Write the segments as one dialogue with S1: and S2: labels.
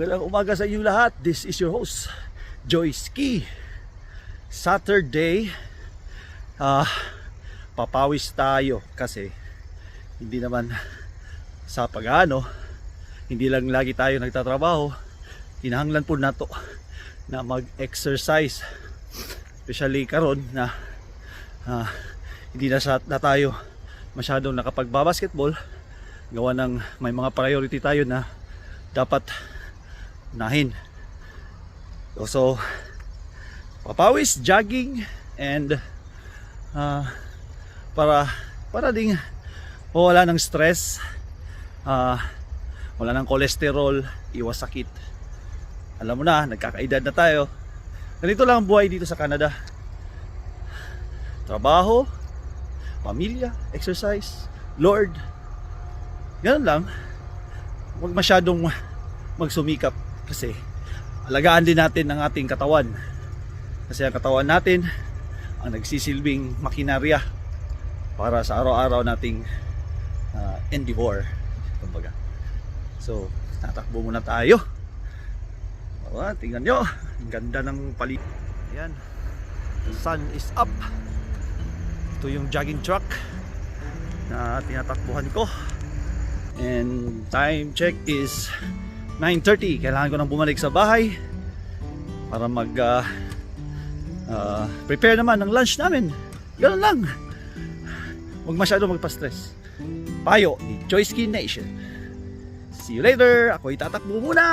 S1: Magandang umaga sa inyo lahat. This is your host, Joy Ski. Saturday, ah, papawis tayo kasi hindi naman sa pag-ano, hindi lang lagi tayo nagtatrabaho. Kinahanglan po nato na mag-exercise. Especially karon na ah, hindi na, sa, na tayo masyadong nakapagbabasketball gawa ng may mga priority tayo na dapat nahin so, papawis, jogging and ah, para para ding wala ng stress ah, wala ng kolesterol iwas sakit. Alam mo na, nagkakaedad na tayo. Ganito lang ang buhay dito sa Canada. Trabaho pamilya, exercise Lord. Ganun lang. Huwag masyadong magsumikap kasi alagaan din natin ang ating katawan. Kasi ang katawan natin ang nagsisilbing makinarya para sa araw-araw nating uh, endeavor kumbaga. So tatakbo muna tayo. Awa, tingnan nyo. Ang ganda ng palit ayan. The sun is up. Ito yung jogging truck na tinatakbuhan ko. And time check is 9.30 kailangan ko nang bumalik sa bahay para mag uh, uh, prepare naman ng lunch namin. Ganun lang. Huwag masyado magpa-stress. Payo ni Joy Skin Nation. See you later. Ako itatakbo muna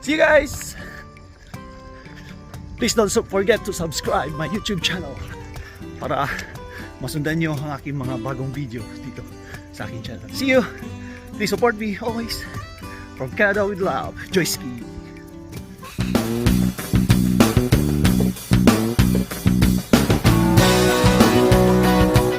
S1: See you guys! Please don't forget to subscribe my YouTube channel para masundan nyo ang aking mga bagong video dito sa aking channel. See you! Please support me always from Canada with Love, Joy Ski.